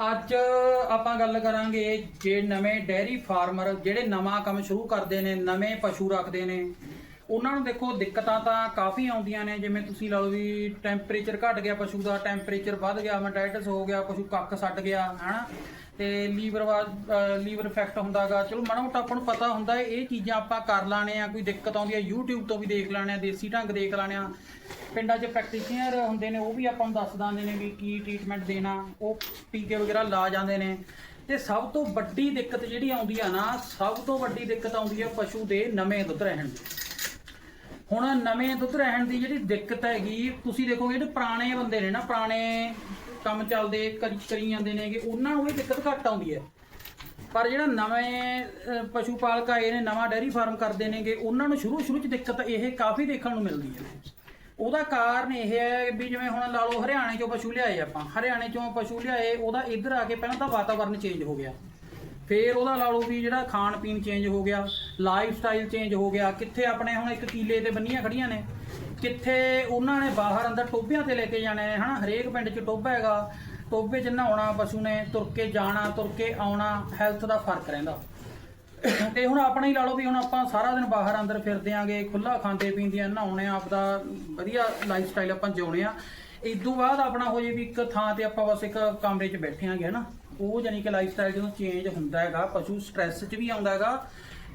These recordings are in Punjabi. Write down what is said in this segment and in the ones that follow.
ਅੱਜ ਆਪਾਂ ਗੱਲ ਕਰਾਂਗੇ ਜੇ ਨਵੇਂ ਡੈਰੀ ਫਾਰਮਰ ਜਿਹੜੇ ਨਵਾਂ ਕੰਮ ਸ਼ੁਰੂ ਕਰਦੇ ਨੇ, ਨਵੇਂ ਪਸ਼ੂ ਰੱਖਦੇ ਨੇ, ਉਹਨਾਂ ਨੂੰ ਦੇਖੋ ਦਿੱਕਤਾਂ ਤਾਂ ਕਾਫੀ ਆਉਂਦੀਆਂ ਨੇ, ਜਿਵੇਂ ਤੁਸੀਂ ਲਾ ਲਓ ਵੀ ਟੈਂਪਰੇਚਰ ਘਟ ਗਿਆ, ਪਸ਼ੂ ਦਾ ਟੈਂਪਰੇਚਰ ਵੱਧ ਗਿਆ ਮੈਟਾਈਟਸ ਹੋ ਗਿਆ, ਪਸ਼ੂ ਕੱਖ ਸੱਟ ਗਿਆ, ਹਨਾ? ਤੇ ਲੀਵਰ ਲੀਵਰ ਇਫੈਕਟ ਹੁੰਦਾਗਾ। ਚਲੋ ਮਾੜਾ ਮੋਟਾ ਆਪਾਂ ਨੂੰ ਪਤਾ ਹੁੰਦਾ ਇਹ ਚੀਜ਼ਾਂ ਆਪਾਂ ਕਰ ਲਾਣੇ ਆ, ਕੋਈ ਦਿੱਕਤ ਆਉਂਦੀ ਹੈ, YouTube ਤੋਂ ਵੀ ਦੇਖ ਲਾਣੇ ਆ, ਦੇਸੀ ਢੰਗ ਦੇਖ ਲਾਣੇ ਆ। ਪਿੰਡਾਂ 'ਚ ਪ੍ਰੈਕਟੀਸ਼ਨਰ ਹੁੰਦੇ ਨੇ, ਉਹ ਵੀ ਆਪਾਂ ਨੂੰ ਦੱਸ ਦਿੰਦੇ ਨੇ ਵੀ ਕੀ ਟ੍ਰੀਟਮੈਂਟ ਦੇਣਾ, ਉਹ ਟੀਕੇ ਵਗੈਰਾ ਲਾ ਜਾਂਦੇ ਨੇ। ਤੇ ਸਭ ਤੋਂ ਵੱਡੀ ਦਿੱਕਤ ਜਿਹੜੀ ਆਉਂਦੀ ਆ ਨਾ, ਸਭ ਤੋਂ ਵੱਡੀ ਦਿੱਕਤ ਆਉਂਦੀ ਆ ਪਸ਼ੂ ਦੇ ਨਵੇਂ ਦੁੱਧ ਰਹਿਣ ਦੀ। ਹੁਣ ਨਵੇਂ ਦੁੱਧ ਰਹਿਣ ਦੀ ਜਿਹੜੀ ਦਿੱਕਤ ਹੈਗੀ, ਤੁਸੀਂ ਦੇਖੋਗੇ ਜਿਹੜੇ ਪੁਰਾਣੇ ਬੰਦੇ ਨੇ ਨਾ, ਪੁਰਾਣੇ ਕੰਮ ਚੱਲਦੇ ਕਰੀ ਕਰੀ ਜਾਂਦੇ ਨੇਗੇ ਉਹਨਾਂ ਨੂੰ ਇਹ ਦਿੱਕਤ ਘੱਟ ਆਉਂਦੀ ਹੈ। ਪਰ ਜਿਹੜਾ ਨਵੇਂ ਅਹ, ਪਸ਼ੂ ਪਾਲਕ ਆਏ ਨੇ ਨਵਾਂ ਡੈਰੀ ਫਾਰਮ ਕਰਦੇ ਨੇਗੇ ਉਹਨਾਂ ਨੂੰ ਸ਼ੁਰੂ ਸ਼ੁਰੂ ਚ ਦਿੱਕਤ ਇਹ ਕਾਫੀ ਦੇਖਣ ਨੂੰ ਮਿਲਦੀ ਹੈ। ਉਹਦਾ ਕਾਰਨ ਇਹ ਹੈ ਵੀ ਜਿਵੇਂ ਹੁਣ ਲਾ ਲਓ ਹਰਿਆਣੇ ਚੋਂ ਪਸ਼ੂ ਲਿਆਏ ਆਪਾਂ। ਹਰਿਆਣੇ ਚੋਂ ਪਸ਼ੂ ਲਿਆਏ ਉਹਦਾ ਇੱਧਰ ਆ ਕੇ ਪਹਿਲਾਂ ਤਾਂ ਵਾਤਾਵਰਨ ਚੇਂਜ ਹੋ ਗਿਆ। ਫੇਰ ਉਹਦਾ ਲਾ ਲਓ ਵੀ ਜਿਹੜਾ ਖਾਣ ਪੀਣ ਚੇਂਜ ਹੋ ਗਿਆ ਲਾਈਫ ਸਟਾਈਲ ਚੇਂਜ ਹੋ ਗਿਆ। ਕਿੱਥੇ ਆਪਣੇ ਹੁਣ ਇੱਕ ਕਿਲੇ ਤੇ ਬੰਨੀਆਂ ਖੜੀਆਂ ਨੇ। ਕਿੱਥੇ ਉਹਨਾਂ ਨੇ ਬਾਹਰ ਅੰਦਰ ਟੋਬਿਆਂ ਤੇ ਲੈ ਕੇ ਜਾਣੇ ਹੈ, ਹਨਾ? ਹਰੇਕ ਪਿੰਡ 'ਚ ਟੋਬਾ ਹੈਗਾ। ਟੋਬੇ 'ਚ ਨਹਾਉਣਾ, ਪਸ਼ੂ ਨੇ ਤੁਰ ਕੇ ਜਾਣਾ, ਤੁਰ ਕੇ ਆਉਣਾ ਹੈਲਥ ਦਾ ਫ਼ਰਕ ਰਹਿੰਦਾ। ਤੇ ਹੁਣ ਆਪਣਾ ਹੀ ਲਾ ਲਓ ਵੀ ਹੁਣ ਆਪਾਂ ਸਾਰਾ ਦਿਨ ਬਾਹਰ ਅੰਦਰ ਫਿਰਦੇ ਆਂਗੇ ਖੁੱਲਾ ਖਾਂਦੇ ਪੀਂਦੇ ਆ, ਨਹਾਉਣੇ ਆ, ਆਪਦਾ ਵਧੀਆ ਲਾਈਫ ਸਟਾਈਲ ਆਪਾਂ ਜਿਉਣੇ ਆ। ਇਦੋਂ ਬਾਅਦ ਆਪਣਾ ਹੋ ਜੇ ਵੀ ਇੱਕ ਥਾਂ ਤੇ ਆਪਾਂ ਬਸ ਇੱਕ ਕਮਰੇ 'ਚ ਬੈਠੇ ਆਂਗੇ, ਹਨਾ? ਉਹ ਜਾਨੀ ਕਿ ਲਾਈਫ ਸਟਾਈਲ ਜਦੋਂ ਚੇਂਜ ਹੁੰਦਾ ਹੈਗਾ, ਪਸ਼ੂ ਸਟ੍ਰੈਸ 'ਚ ਵੀ ਆਉਂਦਾ ਹੈਗਾ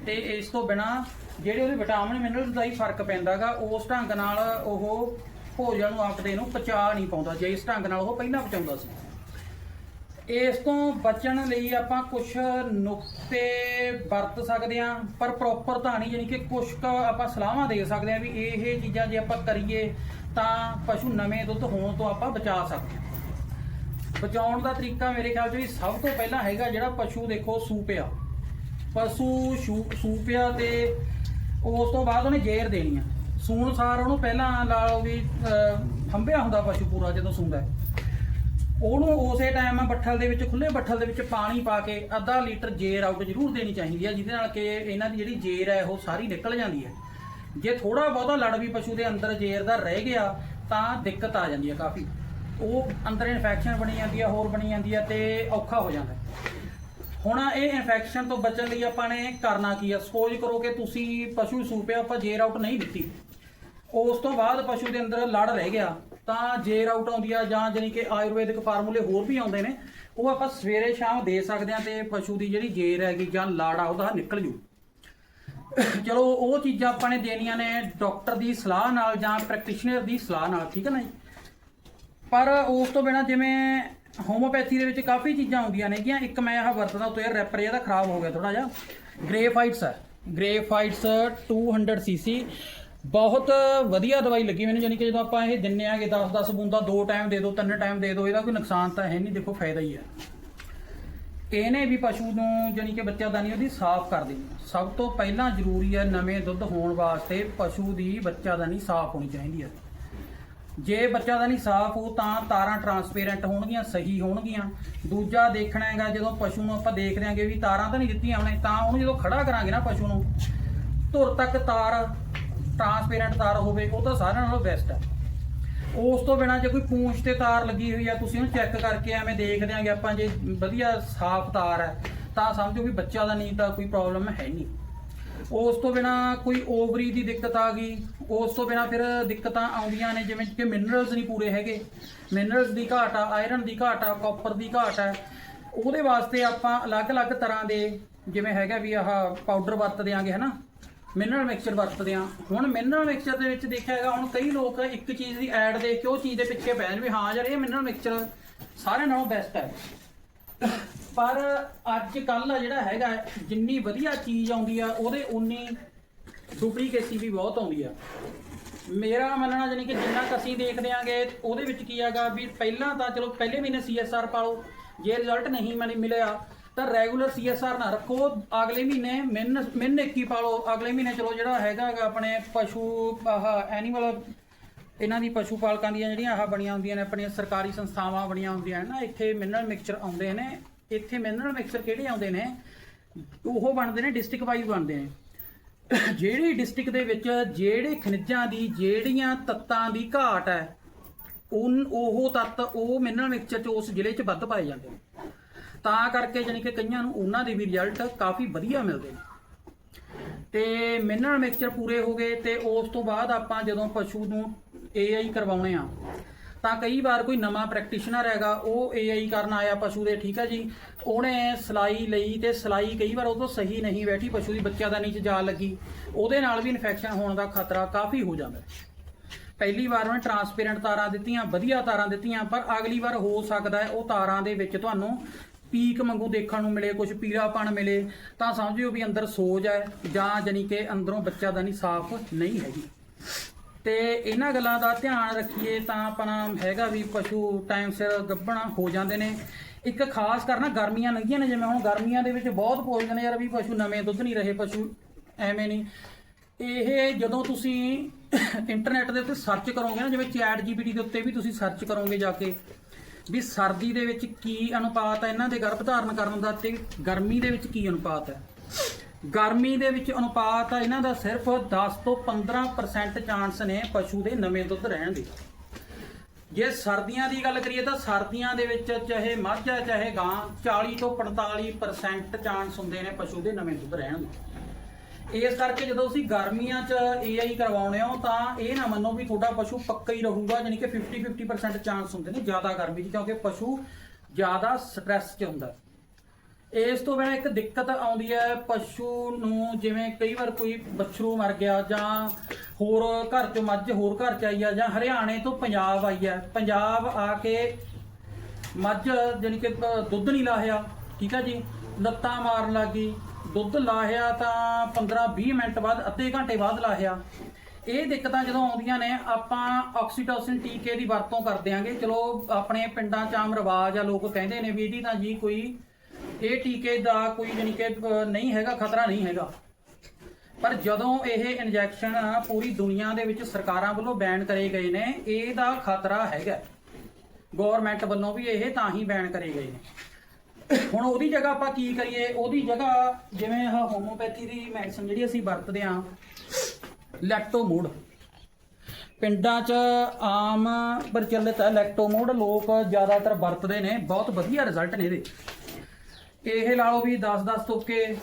ਤੇ ਇਸ ਤੋਂ ਬਿਨਾ ਜਿਹੜੇ ਉਹਦੇ ਵਿਟਾਮਿਨ ਮਿਨਰਲ ਦਾ ਹੀ ਫ਼ਰਕ ਪੈਂਦਾ ਹੈਗਾ ਉਸ ਢੰਗ ਨਾਲ ਉਹ ਭੋਜਨ ਨੂੰ ਆਪਦੇ ਨੂੰ ਪਚਾ ਨਹੀਂ ਪਾਉਂਦਾ, ਜੇ ਇਸ ਢੰਗ ਨਾਲ ਉਹ ਪਹਿਲਾਂ ਪਚਾਉਂਦਾ ਸੀ। ਇਸ ਤੋਂ ਬਚਣ ਲਈ ਆਪਾਂ ਕੁਝ ਨੁਕਤੇ ਵਰਤ ਸਕਦੇ ਹਾਂ, ਪਰ ਪ੍ਰੋਪਰ ਤਾਂ ਨਹੀਂ, ਯਾਨੀ ਕਿ ਕੁਝ ਆਪਾਂ ਸਲਾਹਾਂ ਦੇ ਸਕਦੇ ਹਾਂ ਵੀ ਇਹ ਇਹ ਚੀਜ਼ਾਂ ਜੇ ਆਪਾਂ ਕਰੀਏ ਤਾਂ ਪਸ਼ੂ ਨਵੇਂ ਦੁੱਧ ਹੋਣ ਤੋਂ ਆਪਾਂ ਬਚਾ ਸਕਦੇ ਹਾਂ। ਬਚਾਉਣ ਦਾ ਤਰੀਕਾ ਮੇਰੇ ਖਿਆਲ 'ਚ ਵੀ ਸਭ ਤੋਂ ਪਹਿਲਾਂ ਹੈਗਾ ਜਿਹੜਾ ਪਸ਼ੂ ਦੇਖੋ ਸੂਪਿਆ ਪਸ਼ੂ ਸ਼ੂ- ਸੂਪਿਆ ਤੇ ਉਸ ਤੋਂ ਬਾਅਦ ਉਹਨੇ ਜੇਰ ਦੇਣੀ ਆ ਸੂਣ ਸਾਰ ਉਹਨੂੰ ਪਹਿਲਾਂ ਲਾ ਲਓ ਵੀ ਅਹ, ਹੰਭਿਆ ਹੁੰਦਾ ਪਸ਼ੂ ਪੂਰਾ ਜਦੋਂ ਸੂੰਦਾ ਹੈ। ਉਹਨੂੰ ਉਸੇ ਟਾਈਮ ਬੱਠਲ ਦੇ ਵਿੱਚ ਖੁੱਲੇ ਬੱਠਲ ਦੇ ਵਿੱਚ ਪਾਣੀ ਪਾ ਕੇ ਅੱਧਾ ਲੀਟਰ ਜੇਰ ਆਊਟ ਜ਼ਰੂਰ ਦੇਣੀ ਚਾਹੀਦੀ ਹੈ ਜਿਹਦੇ ਨਾਲ ਕਿ ਇਹਨਾਂ ਦੀ ਜਿਹੜੀ ਜੇਰ ਹੈ ਉਹ ਸਾਰੀ ਨਿਕਲ ਜਾਂਦੀ ਹੈ ਜੇ ਥੋੜਾ ਬਹੁਤਾ ਲੜ ਵੀ ਪਸ਼ੂ ਦੇ ਅੰਦਰ ਜੇਰ ਦਾ ਰਹਿ ਗਿਆ ਤਾਂ ਦਿੱਕਤ ਆ ਜਾਂਦੀ ਹੈ ਕਾਫੀ ਉਹ ਅੰਦਰ ਇਨਫੈਕਸ਼ਨ ਬਣੀ ਜਾਂਦੀ ਹੈ ਹੋਰ ਬਣੀ ਜਾਂਦੀ ਹੈ ਤੇ ਔਖਾ ਹੋ ਜਾਂਦਾ ਹੈ। ਹੁਣ ਇਹ ਇਨਫੈਕਸ਼ਨ ਤੋਂ ਬਚਣ ਲਈ ਆਪਾਂ ਨੇ ਕਰਨਾ ਕੀ ਹੈ ਸਪੋਜ਼ ਕਰੋ ਕਿ ਤੁਸੀਂ ਪਸ਼ੂ ਸੂਪਿਆ ਆਪਾਂ ਜੇਰ ਆਊਟ ਨਹੀਂ ਦਿੱਤੀ। ਉਸ ਤੋਂ ਬਾਅਦ ਪਸ਼ੂ ਦੇ ਅੰਦਰ ਲੜ ਰਹਿ ਗਿਆ, ਤਾਂ ਜੇਰ ਆਊਟ ਆਉਂਦੀ ਆ ਜਾਂ ਜਾਨੀ ਕਿ ਆਯੁਰਵੈਦਿਕ ਫਾਰਮੂਲੇ ਹੋਰ ਵੀ ਆਉਂਦੇ ਨੇ, ਉਹ ਆਪਾਂ ਸਵੇਰੇ ਸ਼ਾਮ ਦੇ ਸਕਦੇ ਆ ਤੇ ਪਸ਼ੂ ਦੀ ਜਿਹੜੀ ਜੇਰ ਹੈਗੀ ਜਾਂ ਲਾੜਾ ਉਹਦਾ ਨਿਕਲ ਜੂ। ਚਲੋ, ਉਹ ਚੀਜ਼ਾਂ ਆਪਾਂ ਨੇ ਦੇਣੀਆਂ ਨੇ ਡਾਕਟਰ ਦੀ ਸਲਾਹ ਨਾਲ ਜਾਂ ਪ੍ਰੈਕਟੀਸ਼ਨਰ ਦੀ ਸਲਾਹ ਨਾਲ, ਠੀਕ ਹੈ ਨਾ ਜੀ? ਪਰ ਉਸ ਤੋਂ ਬਿਨਾ ਜਿਵੇਂ ਹੋਮੋਪੈਥੀ ਦੇ ਵਿੱਚ ਕਾਫੀ ਚੀਜ਼ਾਂ ਆਉਂਦੀਆਂ ਨੇਗੀਆਂ। ਇੱਕ ਮੈਂ ਆਹ ਵਰਤਦਾ ਉੱਤੇ, ਯਾਰ ਰੈਪਰ ਇਹਦਾ ਖਰਾਬ ਹੋ ਗਿਆ ਥੋੜਾ ਜਿਹਾ। ਗ੍ਰੇਫਾਈਟਸ ਹੈ ਗ੍ਰੇਫਾਈਟਸ 200 ਸੀਸੀ ਬਹੁਤ ਵਧੀਆ ਦਵਾਈ ਲੱਗੀ ਮੈਨੂੰ ਜਾਨੀ ਕਿ ਜਦੋਂ ਆਪਾਂ ਇਹ ਦਿੰਨੇ ਆਗੇ 10 10 ਬੂੰਦਾ, ਦੋ ਟਾਈਮ ਦੇ ਦਿਓ ਤਿੰਨ ਟਾਈਮ ਦੇ ਦਿਓ ਇਹਦਾ ਕੋਈ ਨੁਕਸਾਨ ਤਾਂ ਹੈ ਨਹੀਂ ਦੇਖੋ ਫਾਇਦਾ ਹੀ ਹੈ ਇਹਨੇ ਵੀ ਪਸ਼ੂ ਨੂੰ ਜਾਨੀ ਕਿ ਬੱਚਾਦਾਨੀ ਉਹਦੀ ਸਾਫ਼ ਕਰ ਦੇਣੀ ਸਭ ਤੋਂ ਪਹਿਲਾਂ ਜ਼ਰੂਰੀ ਹੈ ਨਵੇਂ ਦੁੱਧ ਹੋਣ ਵਾਸਤੇ ਪਸ਼ੂ ਦੀ ਬੱਚਾਦਾਨੀ ਸਾਫ਼ ਹੋਣੀ ਚਾਹੀਦੀ ਹੈ ਜੇ ਬੱਚਿਆਂ ਦਾ ਨਹੀਂ ਸਾਫ਼ ਹੋ ਤਾਂ ਤਾਰਾਂ ਟਰਾਂਸਪੇਰੈਂਟ ਹੋਣਗੀਆਂ, ਸਹੀ ਹੋਣਗੀਆਂ। ਦੂਜਾ ਦੇਖਣਾ ਹੈਗਾ, ਜਦੋਂ ਪਸ਼ੂ ਨੂੰ ਆਪਾਂ ਦੇਖ ਦਿਆਂਗੇ ਵੀ ਤਾਰਾਂ ਤਾਂ ਨਹੀਂ ਦਿੱਤੀਆਂ ਉਹਨੇ, ਤਾਂ ਉਹਨੂੰ ਜਦੋਂ ਖੜਾ ਕਰਾਂਗੇ ਨਾ ਪਸ਼ੂ ਨੂੰ, ਧੁਰ ਤੱਕ ਤਾਰ ਟਰਾਂਸਪੇਰੈਂਟ ਤਾਰ ਹੋਵੇ, ਉਹ ਤਾਂ ਸਾਰਿਆਂ ਨਾਲੋਂ ਬੈਸਟ ਹੈ। ਉਸ ਤੋਂ ਬਿਨਾ ਜੇ ਕੋਈ ਪੂੰਛ ਤੇ ਤਾਰ ਲੱਗੀ ਹੋਈ ਆ, ਤੁਸੀਂ ਉਹਨੂੰ ਚੈੱਕ ਕਰਕੇ ਐਵੇਂ ਦੇਖ ਦਿਆਂਗੇ ਆਪਾਂ, ਜੇ ਵਧੀਆ ਸਾਫ਼ ਤਾਰ ਹੈ, ਤਾਂ ਸਮਝੋ ਵੀ ਬੱਚਾ ਦਾ ਨਹੀਂ ਤਾਂ ਕੋਈ ਪ੍ਰੋਬਲਮ ਹੈ ਨਹੀਂ। ਉਸ ਤੋਂ ਬਿਨਾ ਕੋਈ ਓਵਰੀ ਦੀ ਦਿੱਕਤ ਆ ਗਈ। ਉਸ ਤੋਂ ਬਿਨਾ ਫਿਰ ਦਿੱਕਤਾਂ ਆਉਂਦੀਆਂ ਨੇ, ਜਿਵੇਂ ਕਿ ਮਿਨਰਲਸ ਨਹੀਂ ਪੂਰੇ ਹੈਗੇ। ਮਿਨਰਲਸ ਦੀ ਘਾਟ ਆ ਆਇਰਨ ਦੀ ਘਾਟ ਆ ਕਾਪਰ ਦੀ ਘਾਟ ਆ। ਉਹਦੇ ਵਾਸਤੇ ਆਪਾਂ ਅਲੱਗ-ਅਲੱਗ ਤਰ੍ਹਾਂ ਦੇ ਜਿਵੇਂ ਹੈਗਾ ਵੀ ਆਹ ਪਾਊਡਰ ਵਰਤਦੇ ਆਂਗੇ ਹਨਾ? ਮਿਨਰਲ ਮਿਕਸਚਰ ਵਰਤਦੇ ਆ ਹੁਣ ਮਿਨਰਲ ਮਿਕਸਚਰ ਦੇ ਵਿੱਚ ਦੇਖਿਆ ਹੈਗਾ, ਹੁਣ ਕਈ ਲੋਕ ਇੱਕ ਚੀਜ਼ ਦੀ ਐਡ ਦੇਖ ਕੇ ਉਹ ਚੀਜ਼ ਦੇ ਪਿੱਛੇ ਪੈ ਜਾਣ ਵੀ, ਹਾਂ ਯਾਰ ਇਹ ਮਿਨਰਲ ਮਿਕਸਚਰ ਸਾਰਿਆਂ ਨਾਲੋਂ ਬੈਸਟ ਹੈ। ਪਰ ਅੱਜ ਕੱਲ ਆ ਜਿਹੜਾ ਹੈਗਾ, ਜਿੰਨੀ ਵਧੀਆ ਚੀਜ਼ ਆਉਂਦੀ ਆ, ਉਹਦੇ ਉਨੀ ਡੁਪਲੀਕੇਸੀ ਵੀ ਬਹੁਤ ਆਉਂਦੀ ਆ। ਮੇਰਾ ਮੰਨਣਾ ਜਾਨੀ ਕਿ ਜਿੰਨਾ ਕੁ ਅਸੀਂ ਦੇਖਦੇ ਆਂਗੇ ਉਹਦੇ ਵਿੱਚ ਕੀ ਹੈਗਾ ਵੀ ਪਹਿਲਾਂ ਤਾਂ ਚਲੋ ਪਹਿਲੇ ਮਹੀਨੇ ਸੀਐਸਆਰ ਪਾਓ ਜੇ ਰਿਜ਼ਲਟ ਨਹੀਂ ਮੈਨੂੰ ਮਿਲਿਆ, ਤਾਂ ਰੈਗੂਲਰ ਸੀਐਸਆਰ ਨਾ ਰੱਖੋ, ਅਗਲੇ ਮਹੀਨੇ ਮਿੰਨ ਮਿੰਨ 21 ਪਾਲੋ ਅਗਲੇ ਮਹੀਨੇ ਚਲੋ ਜਿਹੜਾ ਹੈਗਾ ਆਪਣੇ ਪਸ਼ੂ, ਆਹ ਐਨੀਮਲ ਇਹਨਾਂ ਦੀ ਪਸ਼ੂ ਪਾਲਕਾਂ ਦੀਆਂ ਜਿਹੜੀਆਂ ਆਹ ਬਣੀਆਂ ਹੁੰਦੀਆਂ ਨੇ, ਆਪਣੀਆਂ ਸਰਕਾਰੀ ਸੰਸਥਾਵਾਂ ਬਣੀਆਂ ਹੁੰਦੀਆਂ ਨੇ ਨਾ, ਇੱਥੇ ਮਿਨਰਲ ਮਿਕਸਚਰ ਆਉਂਦੇ ਨੇ ਇੱਥੇ ਮਿਨਰਲ ਮਿਕਸਚਰ ਕਿਹੜੇ ਆਉਂਦੇ ਨੇ? ਉਹ ਬਣਦੇ ਨੇ ਡਿਸਟ੍ਰਿਕਟ ਵਾਈਜ਼ ਬਣਦੇ ਨੇ। ਜਿਹੜੀ ਡਿਸਟ੍ਰਿਕਟ ਦੇ ਵਿੱਚ ਜਿਹੜੇ ਖਣਿਜਾਂ ਦੀ, ਜਿਹੜੀਆਂ ਤੱਤਾਂ ਦੀ ਘਾਟ ਹੈ, ਉਨ, ਉਹ ਤੱਤ ਉਹ ਮਿਨਰਲ ਮਿਕਸਚਰ ਚ ਉਸ ਜ਼ਿਲ੍ਹੇ ਚ ਵੱਧ ਪਾਏ ਜਾਂਦੇ ਨੇ। ਤਾਂ ਕਰਕੇ ਜਾਣੀ ਕਿ ਕਈਆਂ ਨੂੰ ਉਹਨਾਂ ਦੇ ਵੀ ਰਿਜ਼ਲਟ ਕਾਫੀ ਵਧੀਆ ਮਿਲਦੇ ਨੇ। ਤੇ ਮਿਨਰਲ ਮਿਕਸਚਰ ਪੂਰੇ ਹੋ ਗਏ ਤੇ ਉਸ ਤੋਂ ਬਾਅਦ ਆਪਾਂ ਜਦੋਂ ਪਸ਼ੂ ਨੂੰ ਏਆਈ ਕਰਵਾਉਣੇ ਆ ਤਾਂ ਕਈ ਵਾਰ ਕੋਈ ਨਵਾਂ ਪ੍ਰੈਕਟੀਸ਼ਨਰ ਹੈਗਾ, ਉਹ ਏਆਈ ਕਰਨ ਆਇਆ ਪਸ਼ੂ ਦੇ, ਠੀਕ ਹੈ ਜੀ। ਉਹਨੇ ਸਲਾਈ ਲਈ ਤੇ ਸਲਾਈ ਕਈ ਵਾਰ ਉਹ ਤੋਂ ਸਹੀ ਨਹੀਂ ਬੈਠੀ, ਪਸ਼ੂ ਦੀ ਬੱਚਿਆਂ ਦਾ ਨੀਚ ਜਾ ਲੱਗੀ। ਉਹਦੇ ਨਾਲ ਵੀ ਇਨਫੈਕਸ਼ਨ ਹੋਣ ਦਾ ਖਤਰਾ ਕਾਫੀ ਹੋ ਜਾਂਦਾ। ਪਹਿਲੀ ਵਾਰ ਉਹਨੇ ਟਰਾਂਸਪੇਰੈਂਟ ਤਾਰਾਂ ਦਿੱਤੀਆਂ, ਵਧੀਆ ਤਾਰਾਂ ਦਿੱਤੀਆਂ, ਪਰ ਅਗਲੀ ਵਾਰ ਹੋ ਸਕਦਾ ਹੈ ਉਹ ਤਾਰਾਂ ਦੇ ਵਿੱਚ ਤੁਹਾਨੂੰ ਪੀਕ ਵਾਂਗੂ ਦੇਖਣ ਨੂੰ ਮਿਲੇ ਕੁਝ ਪੀਲਾਪਣ ਮਿਲੇ। ਤਾਂ ਸਮਝਿਓ ਵੀ ਅੰਦਰ ਸੋਜ ਹੈ, ਜਾਂ ਜਾਨੀ ਕਿ ਅੰਦਰੋਂ ਬੱਚਾ ਦਾ ਨਹੀਂ ਸਾਫ਼ ਨਹੀਂ ਹੈਗੀ। ਤੇ ਇਹਨਾਂ ਗੱਲਾਂ ਦਾ ਧਿਆਨ ਰੱਖੀਏ ਤਾਂ ਆਪਣਾ ਹੈਗਾ ਵੀ ਪਸ਼ੂ ਟਾਈਮ ਸਿਰ ਗੱਭਣ ਹੋ ਜਾਂਦੇ ਨੇ। ਇੱਕ ਖਾਸ ਕਰਨਾ ਗਰਮੀਆਂ ਲੰਘੀਆਂ ਨੇ, ਜਿਵੇਂ ਹੁਣ ਗਰਮੀਆਂ ਦੇ ਵਿੱਚ ਬਹੁਤ ਪੁੱਛਦੇ ਨੇ ਯਾਰ ਵੀ ਪਸ਼ੂ ਨਵੇਂ ਦੁੱਧ ਨਹੀਂ ਰਹੇ, ਪਸ਼ੂ ਐਵੇਂ ਨਹੀਂ। ਇਹ ਜਦੋਂ ਤੁਸੀਂ ਇੰਟਰਨੈਟ ਦੇ ਉੱਤੇ ਸਰਚ ਕਰੋਗੇ ਨਾ, ਜਿਵੇਂ ਚੈਟ ਜੀਪੀਟੀ ਦੇ ਉੱਤੇ ਵੀ ਤੁਸੀਂ ਸਰਚ ਕਰੋਗੇ ਜਾ ਕੇ, ਵੀ ਸਰਦੀ ਦੇ ਵਿੱਚ ਕੀ ਅਨੁਪਾਤ ਹੈ, ਇਹਨਾਂ ਦੇ ਗਰਭ ਧਾਰਨ ਕਰਨ ਦਾ ਤੇ ਗਰਮੀ ਦੇ ਵਿੱਚ ਕੀ ਅਨੁਪਾਤ ਹੈ। ਗਰਮੀ ਦੇ ਵਿੱਚ ਅਨੁਪਾਤ ਆ, ਇਹਨਾਂ ਦਾ ਸਿਰਫ 10 ਤੋਂ 15% ਚਾਂਸ ਨੇ ਪਸ਼ੂ ਦੇ ਨਵੇਂ ਦੁੱਧ ਰਹਿਣ ਦੇ। ਜੇ ਸਰਦੀਆਂ ਦੀ ਗੱਲ ਕਰੀਏ ਤਾਂ ਸਰਦੀਆਂ ਦੇ ਵਿੱਚ ਚਾਹੇ ਮੱਝ ਹੈ ਚਾਹੇ ਗਾਂ 40 ਤੋਂ 45% ਚਾਂਸ ਹੁੰਦੇ ਨੇ ਪਸ਼ੂ ਦੇ ਨਵੇਂ ਦੁੱਧ ਰਹਿਣ ਦੇ। ਇਸ ਕਰਕੇ ਜਦੋਂ ਤੁਸੀਂ ਗਰਮੀਆਂ 'ਚ ਏਆਈ ਕਰਵਾਉਣੇ ਹੋ, ਤਾਂ ਇਹ ਨਾ ਮੰਨੋ ਵੀ ਤੁਹਾਡਾ ਪਸ਼ੂ ਪੱਕਾ ਹੀ ਰਹੂਗਾ ਯਾਨੀ ਕਿ 50 50% ਚਾਂਸ ਹੁੰਦੇ ਨੇ ਜ਼ਿਆਦਾ ਗਰਮੀ 'ਚ, ਕਿਉਂਕਿ ਪਸ਼ੂ ਜ਼ਿਆਦਾ ਸਟ੍ਰੈਸ 'ਚ ਹੁੰਦਾ। ਇਸ ਤੋਂ ਬਿਨਾਂ ਇੱਕ ਦਿੱਕਤ ਆਉਂਦੀ ਹੈ, ਪਸ਼ੂ ਨੂੰ ਜਿਵੇਂ ਕਈ ਵਾਰ ਕੋਈ ਬੱਛਰੂ ਮਰ ਗਿਆ ਜਾਂ ਹੋਰ ਘਰ 'ਚੋਂ ਮੱਝ ਹੋਰ ਘਰ 'ਚ ਆਈ ਆ ਜਾਂ ਹਰਿਆਣੇ ਤੋਂ ਪੰਜਾਬ ਆਈ ਹੈ ਪੰਜਾਬ ਆ ਕੇ ਮੱਝ ਜਾਣੀ ਕਿ ਦੁੱਧ ਨਹੀਂ ਲਾਹਿਆ, ਠੀਕ ਆ ਜੀ? ਲੱਤਾਂ ਮਾਰਨ ਲੱਗੀ ਦੁੱਧ ਲਾਹਿਆ ਤਾਂ 15-20 ਮਿੰਟ ਬਾਅਦ, ਅੱਧੇ ਘੰਟੇ ਬਾਅਦ ਲਾਹਿਆ। ਇਹ ਦਿੱਕਤਾਂ ਜਦੋਂ ਆਉਂਦੀਆਂ ਨੇ, ਆਪਾਂ ਆਕਸੀਟੋਸਿਨ ਟੀਕੇ ਦੀ ਵਰਤੋਂ ਕਰਦੇ ਦਿਆਂਗੇ। ਚਲੋ, ਆਪਣੇ ਪਿੰਡਾਂ 'ਚ ਆਮ ਰਿਵਾਜ ਆ, ਲੋਕ ਕਹਿੰਦੇ ਨੇ ਵੀ ਇਹਦੀ ਤਾਂ ਜੀ ਕੋਈ ਇਹ ਟੀਕੇ ਦਾ ਕੋਈ ਜਾਣੀ ਕਿ ਨਹੀਂ ਹੈਗਾ, ਖਤਰਾ ਨਹੀਂ ਹੈਗਾ। ਪਰ ਜਦੋਂ ਇਹ ਇੰਜੈਕਸ਼ਨ ਪੂਰੀ ਦੁਨੀਆ ਦੇ ਵਿੱਚ ਸਰਕਾਰਾਂ ਵੱਲੋਂ ਬੈਨ ਕਰੇ ਗਏ ਨੇ, ਇਹਦਾ ਖਤਰਾ ਹੈਗਾ। ਗਵਰਨਮੈਂਟ ਵੱਲੋਂ ਵੀ ਇਹ ਤਾਂ ਹੀ ਬੈਨ ਕਰੇ ਗਏ ਨੇ। ਹੁਣ ਉਹਦੀ ਜਗ੍ਹਾ ਆਪਾਂ ਕੀ ਕਰੀਏ? ਉਹਦੀ ਜਗ੍ਹਾ ਜਿਵੇਂ ਇਹ ਹੋਮੋਪੈਥੀ ਦੀ ਮੈਡੀਸਨ ਜਿਹੜੀ ਅਸੀਂ ਵਰਤਦੇ ਆਂ ਲੈਕਟੋਮੋਡ ਪਿੰਡਾਂ 'ਚ ਆਮ ਪ੍ਰਚਲਿਤ ਹੈ ਲੈਕਟੋਮੋਡ ਲੋਕ ਜ਼ਿਆਦਾਤਰ ਵਰਤਦੇ ਨੇ। ਬਹੁਤ ਵਧੀਆ ਰਿਜ਼ਲਟ ਨੇ ਇਹਦੇ। ਇਹ ਲਾ ਲਓ ਵੀ 10-10 ਤੁਪਕੇ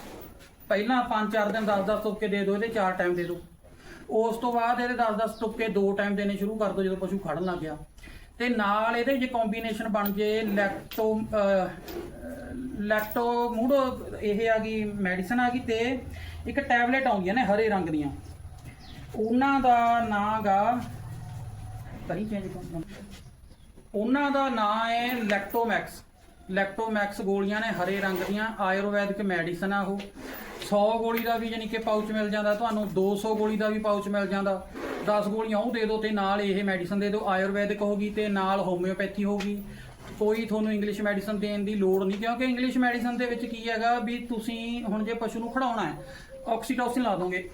ਪਹਿਲਾਂ 5-4 ਦਿਨ 10-10 ਤੁਪਕੇ ਦੇ ਦਿਓ, ਇਹਦੇ 4 ਟਾਈਮ ਦੇ ਦਿਓ। ਉਸ ਤੋਂ ਬਾਅਦ ਇਹਦੇ 10-10 ਤੁਪਕੇ 2 ਟਾਈਮ ਦੇਣੇ ਸ਼ੁਰੂ ਕਰ ਦਿਓ ਜਦੋਂ ਪਸ਼ੂ ਖੜਨ ਲੱਗ ਗਿਆ। ਤੇ ਨਾਲ ਇਹਦੇ ਜੇ ਕੰਬੀਨੇਸ਼ਨ ਬਣ ਜੇ ਲੈਕਟੋ ਲੈਕਟੋ ਮੂਡ, ਇਹ ਆ ਗਈ ਮੈਡੀਸਨ ਆ ਗਈ ਤੇ ਇੱਕ ਟੈਬਲੇਟ ਆਉਂਦੀਆਂ ਨੇ ਹਰੇ ਰੰਗ ਦੀਆਂ। ਉਹਨਾਂ ਦਾ ਨਾਂ ਗਾ ਕਰੀ ਚੇਂਜ ਕਰ ਉਹਨਾਂ ਦਾ ਨਾਂ ਹੈ ਲੈਕਟੋਮੈਕਸ ਲੈਕਟੋਮੈਕਸ ਗੋਲੀਆਂ ਨੇ ਹਰੇ ਰੰਗ ਦੀਆਂ ਆਯੁਰਵੈਦਿਕ ਮੈਡੀਸਨ ਆ ਉਹ। 100 ਗੋਲੀ ਦਾ ਵੀ ਯਾਨੀ ਕਿ ਪਾਊਚ ਮਿਲ ਜਾਂਦਾ, ਤੁਹਾਨੂੰ 200 ਗੋਲੀ ਦਾ ਵੀ ਪਾਊਚ ਮਿਲ ਜਾਂਦਾ। 10 ਗੋਲੀਆਂ ਉਹ ਦੇ ਦਿਓ ਤੇ ਨਾਲ ਇਹ ਮੈਡੀਸਨ ਦੇ ਦਿਓ ਆਯੁਰਵੈਦਿਕ ਹੋਗੀ ਤੇ ਨਾਲ ਹੋਮਿਓਪੈਥੀ ਹੋਗੀ ਕੋਈ ਤੁਹਾਨੂੰ ਇੰਗਲਿਸ਼ ਮੈਡੀਸਨ ਦੇਣ ਦੀ ਲੋੜ ਨਹੀਂ, ਕਿਉਂਕਿ ਇੰਗਲਿਸ਼ ਮੈਡੀਸਨ ਦੇ ਵਿੱਚ ਕੀ ਹੈਗਾ ਵੀ ਤੁਸੀਂ ਹੁਣ ਜੇ ਪਸ਼ੂ ਨੂੰ ਖੜਾਉਣਾ ਹੈ ਆਕਸੀਟੋਸਿਨ ਲਾ ਦੋਗੇ।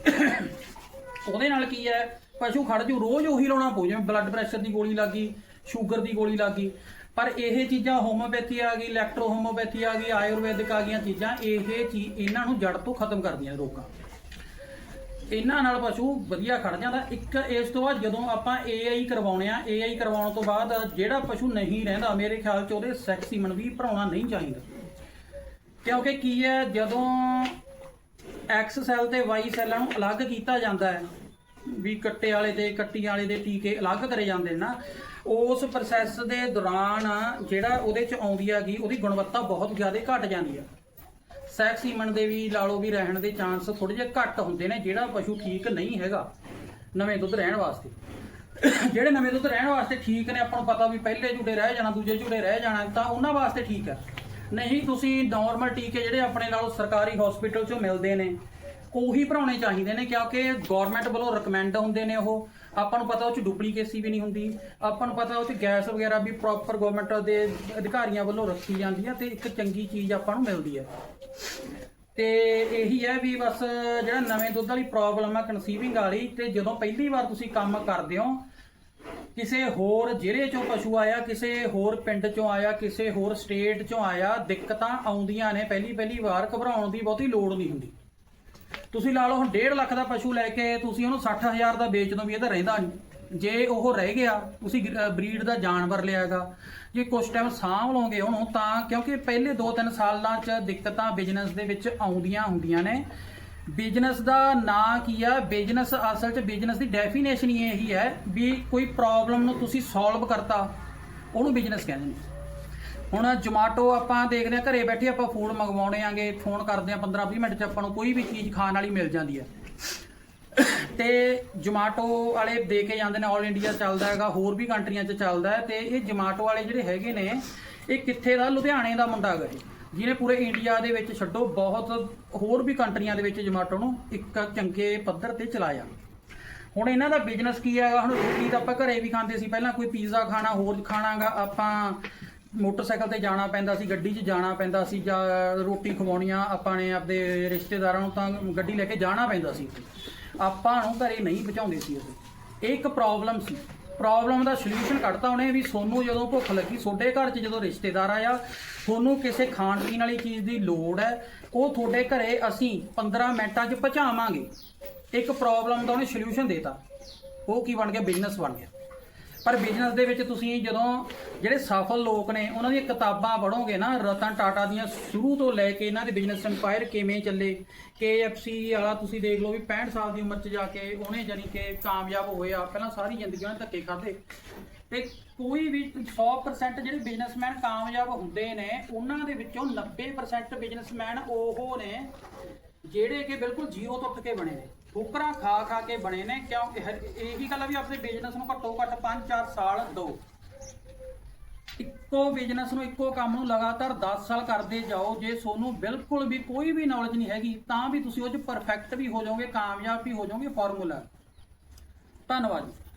ਉਹਦੇ ਨਾਲ ਕੀ ਹੈ, ਪਸ਼ੂ ਖੜ ਜੂ, ਰੋਜ਼ ਉਹੀ ਲਾਉਣਾ ਪਊ, ਜਿਵੇਂ ਬਲੱਡ ਪ੍ਰੈਸ਼ਰ ਦੀ ਗੋਲੀ ਲੱਗੀ ਸ਼ੂਗਰ ਦੀ ਗੋਲੀ ਲੱਗੀ ਪਰ ਇਹ ਚੀਜ਼ਾਂ ਹੋਮੋਪੈਥੀ ਆ ਗਈ ਇਲੈਕਟ੍ਰੋ ਹੋਮੋਪੈਥੀ ਆ ਗਈ, ਆਯੁਰਵੈਦਿਕ ਆ ਗਈਆਂ ਚੀਜ਼ਾਂ, ਇਹ ਚੀਜ਼ ਇਹਨਾਂ ਨੂੰ ਜੜ ਤੋਂ ਖਤਮ ਕਰਦੀਆਂ ਨੇ ਰੋਗਾਂ। ਇਹਨਾਂ ਨਾਲ ਪਸ਼ੂ ਵਧੀਆ ਖੜ ਜਾਂਦਾ। ਇੱਕ ਇਸ ਤੋਂ ਬਾਅਦ ਜਦੋਂ ਆਪਾਂ ਏਆਈ ਕਰਵਾਉਣੇ ਆ ਏਆਈ ਕਰਵਾਉਣ ਤੋਂ ਬਾਅਦ ਜਿਹੜਾ ਪਸ਼ੂ ਨਹੀਂ ਰਹਿੰਦਾ, ਮੇਰੇ ਖਿਆਲ 'ਚ ਉਹਦੇ ਸੈਕਸੀਮਨ ਵੀ ਭਰਾਉਣਾ ਨਹੀਂ ਚਾਹੀਦਾ। ਕਿਉਂਕਿ ਕੀ ਹੈ, ਜਦੋਂ ਐਕਸ ਸੈੱਲ ਤੇ ਵਾਈ ਸੈੱਲਾਂ ਨੂੰ ਅਲੱਗ ਕੀਤਾ ਜਾਂਦਾ ਹੈ, ਵੀ ਕੱਟੇ ਵਾਲੇ ਤੇ, ਕੱਟੀ ਵਾਲੇ ਦੇ ਟੀਕੇ ਅਲੱਗ ਕਰੇ ਜਾਂਦੇ ਨੇ ਨਾ ਉਸ ਪ੍ਰੋਸੈਸ ਦੇ ਦੌਰਾਨ ਜਿਹੜਾ ਉਹਦੇ ਚ ਆਉਂਦੀ ਹੈਗੀ, ਉਹਦੀ ਗੁਣਵੱਤਾ ਬਹੁਤ ਜ਼ਿਆਦਾ ਘਟ ਜਾਂਦੀ ਹੈ ਸੈਕਸ ਸੀਮਨ ਦੇ ਵੀ ਲਾ ਲਓ ਵੀ ਰਹਿਣ ਦੇ ਚਾਂਸ ਥੋੜੇ ਜਿਹਾ ਘੱਟ ਹੁੰਦੇ ਨੇ, ਜਿਹੜਾ ਪਸ਼ੂ ਠੀਕ ਨਹੀਂ ਹੈਗਾ, ਨਵੇਂ ਦੁੱਧ ਰਹਿਣ ਵਾਸਤੇ। ਜਿਹੜੇ ਨਵੇਂ ਦੁੱਧ ਰਹਿਣ ਵਾਸਤੇ ਠੀਕ ਨੇ, ਆਪਾਂ ਨੂੰ ਪਤਾ ਵੀ ਪਹਿਲੇ ਝੂਟੇ ਰਹਿ ਜਾਣਾ, ਦੂਜੇ ਝੂਟੇ ਰਹਿ ਜਾਣਾ, ਤਾਂ ਉਹਨਾਂ ਵਾਸਤੇ ਠੀਕ ਹੈ ਨਹੀਂ, ਤੁਸੀਂ ਨਾਰਮਲ ਟੀਕੇ ਜਿਹੜੇ ਆਪਣੇ ਨਾਲ ਸਰਕਾਰੀ ਹਸਪੀਟਲ ਚੋਂ ਮਿਲਦੇ ਨੇ, ਉਹੀ ਭਰਾਉਣੇ ਚਾਹੀਦੇ ਨੇ, ਕਿਉਂਕਿ ਗਵਰਨਮੈਂਟ ਵੱਲੋਂ ਰეკਮੈਂਡ ਹੁੰਦੇ ਨੇ ਉਹ। ਆਪਾਂ ਨੂੰ ਪਤਾ ਉਹ ਚ ਡੁਪਲੀਕੇਸੀ ਵੀ ਨਹੀਂ ਹੁੰਦੀ, ਆਪਾਂ ਨੂੰ ਪਤਾ ਉਹ ਚ ਗੈਸ ਵਗੈਰਾ ਵੀ ਪ੍ਰੋਪਰ ਗਵਰਨਮੈਂਟ ਦੇ ਅਧਿਕਾਰੀਆਂ ਵੱਲੋਂ ਰੱਖੀ ਜਾਂਦੀ ਹੈ ਤੇ ਇੱਕ ਚੰਗੀ ਚੀਜ਼ ਆਪਾਂ ਨੂੰ ਮਿਲਦੀ ਹੈ ਤੇ ਇਹੀ ਹੈ ਵੀ ਬਸ ਜਿਹੜਾ ਨਵੇਂ ਦੁੱਧ ਵਾਲੀ ਪ੍ਰੋਬਲਮ ਹੈ ਕਨਸੀਵਿੰਗ ਵਾਲੀ ਤੇ ਜਦੋਂ ਪਹਿਲੀ ਵਾਰ ਤੁਸੀਂ ਕੰਮ ਕਰਦੇ ਹੋ, ਕਿਸੇ ਹੋਰ ਜ਼ਿਲ੍ਹੇ ਚੋਂ ਪਸ਼ੂ ਆਇਆ, ਕਿਸੇ ਹੋਰ ਪਿੰਡ ਚੋਂ ਆਇਆ, ਕਿਸੇ ਹੋਰ ਸਟੇਟ ਚੋਂ ਆਇਆ, ਦਿੱਕਤਾਂ ਆਉਂਦੀਆਂ ਨੇ ਪਹਿਲੀ ਪਹਿਲੀ ਵਾਰ ਘਬਰਾਉਣ ਦੀ ਬਹੁਤੀ ਲੋੜ ਨਹੀਂ ਹੁੰਦੀ। ਤੁਸੀਂ ਲਾ ਲਓ ਹੁਣ 1.5 ਲੱਖ ਦਾ ਪਸ਼ੂ ਲੈ ਕੇ ਤੁਸੀਂ ਉਹਨੂੰ 60000 ਦਾ ਵੇਚ ਦੋ ਵੀ ਇਹ ਤਾਂ ਰਹਿੰਦਾ ਨਹੀਂ। ਜੇ ਉਹ ਰਹਿ ਗਿਆ, ਤੁਸੀਂ ਬਰੀਡ ਦਾ ਜਾਨਵਰ ਲਿਆਗਾ ਜੇ ਕੁਝ ਟਾਈਮ ਸਾਂਭ ਲਓਗੇ ਉਹਨੂੰ ਤਾਂ ਕਿਉਂਕਿ ਪਹਿਲੇ 2-3 ਸਾਲਾਂ 'ਚ ਦਿੱਕਤਾਂ ਬਿਜ਼ਨਸ ਦੇ ਵਿੱਚ ਆਉਂਦੀਆਂ ਹੁੰਦੀਆਂ ਨੇ। ਬਿਜ਼ਨਸ ਦਾ ਨਾਂ ਕੀ ਆ? ਬਿਜ਼ਨਸ ਅਸਲ 'ਚ ਬਿਜ਼ਨਸ ਦੀ ਡੈਫੀਨੇਸ਼ਨ ਹੀ ਇਹੀ ਹੈ ਵੀ ਕੋਈ ਪ੍ਰੋਬਲਮ ਨੂੰ ਤੁਸੀਂ ਸੋਲਵ ਕਰਤਾ, ਉਹਨੂੰ ਬਿਜ਼ਨਸ ਕਹਿੰਦੇ ਨੇ। ਹੁਣ ਜੋਮਾਟੋ ਆਪਾਂ ਦੇਖਦੇ ਆ ਘਰੇ ਬੈਠੇ ਆਪਾਂ ਫੂਡ ਮੰਗਵਾਉਣੇ ਆਂਗੇ ਫੋਨ ਕਰਦੇ ਆ 15-20 ਮਿੰਟ 'ਚ ਆਪਾਂ ਨੂੰ ਕੋਈ ਵੀ ਚੀਜ਼ ਖਾਣ ਵਾਲੀ ਮਿਲ ਜਾਂਦੀ ਹੈ। ਤੇ ਜੋਮਾਟੋ ਵਾਲੇ ਦੇ ਕੇ ਜਾਂਦੇ ਨੇ 올 ਇੰਡੀਆ ਚੱਲਦਾ ਹੈਗਾ, ਹੋਰ ਵੀ ਕੰਟਰੀਆਂ 'ਚ ਚੱਲਦਾ ਹੈ, ਤੇ ਇਹ ਜੋਮਾਟੋ ਵਾਲੇ ਜਿਹੜੇ ਹੈਗੇ ਨੇ, ਇਹ ਕਿੱਥੇ ਦਾ? ਲੁਧਿਆਣੇ ਦਾ ਮੁੰਡਾ ਹੈਗਾ ਜਿਹਨੇ ਪੂਰੇ ਇੰਡੀਆ ਦੇ ਵਿੱਚ ਛੱਡੋ, ਬਹੁਤ ਹੋਰ ਵੀ ਕੰਟਰੀਆਂ ਦੇ ਵਿੱਚ ਜੋਮਾਟੋ ਨੂੰ ਇੱਕ ਚੰਗੇ ਪੱਧਰ ਤੇ ਚਲਾਇਆ। ਹੁਣ ਇਹਨਾਂ ਦਾ ਬਿਜ਼ਨਸ ਕੀ ਹੈਗਾ? ਹੁਣ ਰੋਟੀ ਤਾਂ ਆਪਾਂ ਘਰੇ ਵੀ ਖਾਂਦੇ ਸੀ, ਪਹਿਲਾਂ ਕੋਈ ਪੀਜ਼ਾ ਖਾਣਾ, ਹੋਰ ਖਾਣਾਗਾ, ਆਪਾਂ ਮੋਟਰਸਾਈਕਲ ਤੇ ਜਾਣਾ ਪੈਂਦਾ ਸੀ, ਗੱਡੀ 'ਚ ਜਾਣਾ ਪੈਂਦਾ ਸੀ ਜਾਂ ਰੋਟੀ ਖਵਾਉਣੀਆਂ ਆਪਾਂ ਨੇ ਆਪਦੇ ਰਿਸ਼ਤੇਦਾਰਾਂ ਨੂੰ ਤਾਂ ਗੱਡੀ ਲੈ ਕੇ ਜਾਣਾ ਪੈਂਦਾ ਸੀ। ਆਪਾਂ ਨੂੰ ਘਰੇ ਨਹੀਂ ਪਹੁੰਚਾਉਂਦੇ ਸੀ ਅਸੀਂ ਇਹ ਇੱਕ ਪ੍ਰੋਬਲਮ ਸੀ। ਪ੍ਰੋਬਲਮ ਦਾ ਸੋਲੂਸ਼ਨ ਕੱਢਤਾ ਉਹਨੇ ਵੀ ਸੋਨੂੰ ਜਦੋਂ ਭੁੱਖ ਲੱਗੀ ਤੁਹਾਡੇ ਘਰ 'ਚ ਜਦੋਂ ਰਿਸ਼ਤੇਦਾਰ ਆਇਆ ਤੁਹਾਨੂੰ ਕਿਸੇ ਖਾਣ ਪੀਣ ਵਾਲੀ ਚੀਜ਼ ਦੀ ਲੋੜ ਹੈ, ਉਹ ਤੁਹਾਡੇ ਘਰੇ ਅਸੀਂ 15 ਮਿੰਟਾਂ 'ਚ ਪਹੁੰਚਾਵਾਂਗੇ। ਇੱਕ ਪ੍ਰੋਬਲਮ ਦਾ ਉਹਨੇ ਸੋਲੂਸ਼ਨ ਦੇਤਾ। ਉਹ ਕੀ ਬਣ ਗਿਆ? ਬਿਜ਼ਨਸ ਬਣ ਗਿਆ। ਪਰ ਬਿਜ਼ਨਸ ਦੇ ਵਿੱਚ ਤੁਸੀਂ ਜਦੋਂ ਜਿਹੜੇ ਸਫਲ ਲੋਕ ਨੇ, ਉਹਨਾਂ ਦੀਆਂ ਕਿਤਾਬਾਂ ਪੜ੍ਹੋਗੇ ਨਾ, ਰਤਨ ਟਾਟਾ ਦੀਆਂ ਸ਼ੁਰੂ ਤੋਂ ਲੈ ਕੇ ਇਹਨਾਂ ਦੇ ਬਿਜ਼ਨਸ ਐਮਪਾਇਰ ਕਿਵੇਂ ਚੱਲੇ, KFC ਵਾਲਾ ਤੁਸੀਂ ਦੇਖ ਲਓ ਵੀ 65 ਸਾਲ ਦੀ ਉਮਰ 'ਚ ਜਾ ਕੇ ਉਹਨੇ ਜਾਨੀ ਕਿ ਕਾਮਯਾਬ ਹੋਇਆ ਪਹਿਲਾਂ ਸਾਰੀ ਜ਼ਿੰਦਗੀ ਉਹਨੇ ਧੱਕੇ ਖਾਦੇ ਤੇ ਕੋਈ ਵੀ 100% ਜਿਹੜੇ ਬਿਜ਼ਨਸਮੈਨ ਕਾਮਯਾਬ ਹੁੰਦੇ ਨੇ, ਉਹਨਾਂ ਦੇ ਵਿੱਚੋਂ 90% ਬਿਜ਼ਨਸਮੈਨ ਉਹ ਨੇ ਜਿਹੜੇ ਕਿ ਬਿਲਕੁਲ ਜ਼ੀਰੋ ਤੋਂ ਉੱਠ ਕੇ ਬਣੇ ਨੇ। ਠੋਕਰਾਂ ਖਾ ਖਾ ਕੇ ਬਣੇ ਨੇ, ਕਿਉਂਕਿ ਹਰ- ਇਹੀ ਗੱਲ ਆ ਵੀ ਆਪਣੇ ਬਿਜ਼ਨਸ ਨੂੰ ਘੱਟੋ ਘੱਟ 5-4 ਸਾਲ ਦਿਓ। ਇੱਕੋ ਬਿਜ਼ਨਸ ਨੂੰ ਇੱਕੋ ਕੰਮ ਨੂੰ ਲਗਾਤਾਰ 10 ਸਾਲ ਕਰਦੇ ਜਾਓ, ਜੇ ਤੁਹਾਨੂੰ ਬਿਲਕੁਲ ਵੀ ਕੋਈ ਵੀ ਨੌਲੇਜ ਨਹੀਂ ਹੈਗੀ, ਤਾਂ ਵੀ ਤੁਸੀਂ ਉਹ 'ਚ ਪਰਫੈਕਟ ਵੀ ਹੋ ਜਾਓਗੇ, ਕਾਮਯਾਬ ਵੀ ਹੋ ਜਾਓਗੇ ਫਾਰਮੂਲਾ ਧੰਨਵਾਦ ਜੀ।